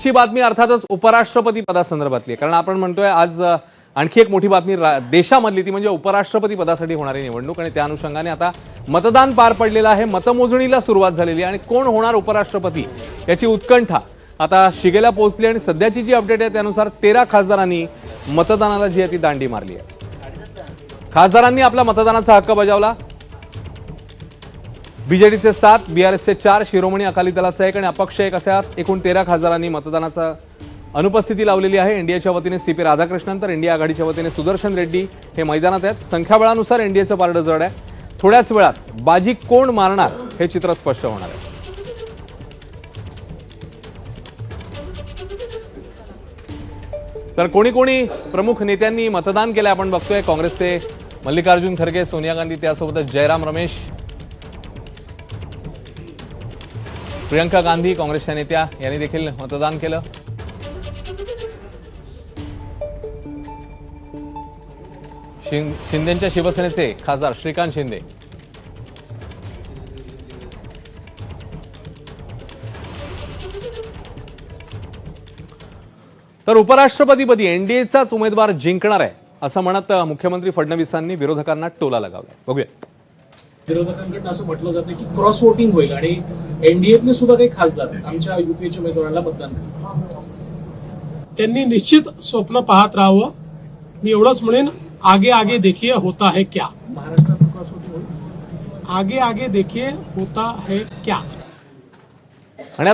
ची बातमी अर्थातच उपराष्ट्रपती पदासंदर्भातली आहे. कारण आपण म्हणतोय आज आणखी एक मोठी बातमी देशामधली ती म्हणजे उपराष्ट्रपती पदासाठी होणारी निवडणूक आणि त्या अनुषंगाने आता मतदान पार पडलेलं आहे मतमोजणीला सुरुवात झालेली आहे आणि कोण होणार उपराष्ट्रपती याची उत्कंठा आता शिगेला पोहोचली आणि सध्याची जी अपडेट आहे त्यानुसार तेरा खासदारांनी मतदानाला जी आहे ती दांडी मारली आहे. खासदारांनी आपला मतदानाचा हक्क बजावला. बीजेडीचे सात बीआरएसचे चार शिरोमणी अकाली दलाचा एक आणि अपक्ष एक अशा एकूण तेरा खासदारांनी मतदानाचा अनुपस्थिती लावलेली आहे. एनडीएच्या वतीने सी पी राधाकृष्णन तर इंडिया आघाडीच्या वतीने सुदर्शन रेड्डी हे मैदानात आहेत. संख्याबळानुसार एनडीएचं पारडं जड आहे. थोड्याच वेळात बाजी कोण मारणार हे चित्र स्पष्ट होणार आहे. तर कोणी कोणी प्रमुख नेत्यांनी मतदान केलं आपण बघतोय. काँग्रेसचे मल्लिकार्जुन खरगे सोनिया गांधी त्यासोबतच जयराम रमेश प्रियंका गांधी काँग्रेसच्या नेत्या यांनी देखील मतदान केलं. शिंदेच्या शिवसेनेचे खासदार श्रीकांत शिंदे. तर उपराष्ट्रपतीपदी एनडीएचाच उमेदवार जिंकणार आहे असं म्हणत मुख्यमंत्री फडणवीसांनी विरोधकांना टोला लगावला बघूया. विरोधकांकडनं असं म्हटलं जातं की क्रॉस वोटिंग होईल आणि एनडीएतले सुद्धा काही खासदार आमच्या युपीएच्या उमेदवारांना मतदान त्यांनी निश्चित स्वप्न पाहत राहावं. मी एवढंच म्हणेन आगे आगे देखिए होता है क्या? महाराष्ट्रात क्रॉस वोटिंग होईल. आगे आगे देखिए होता है क्या? आणि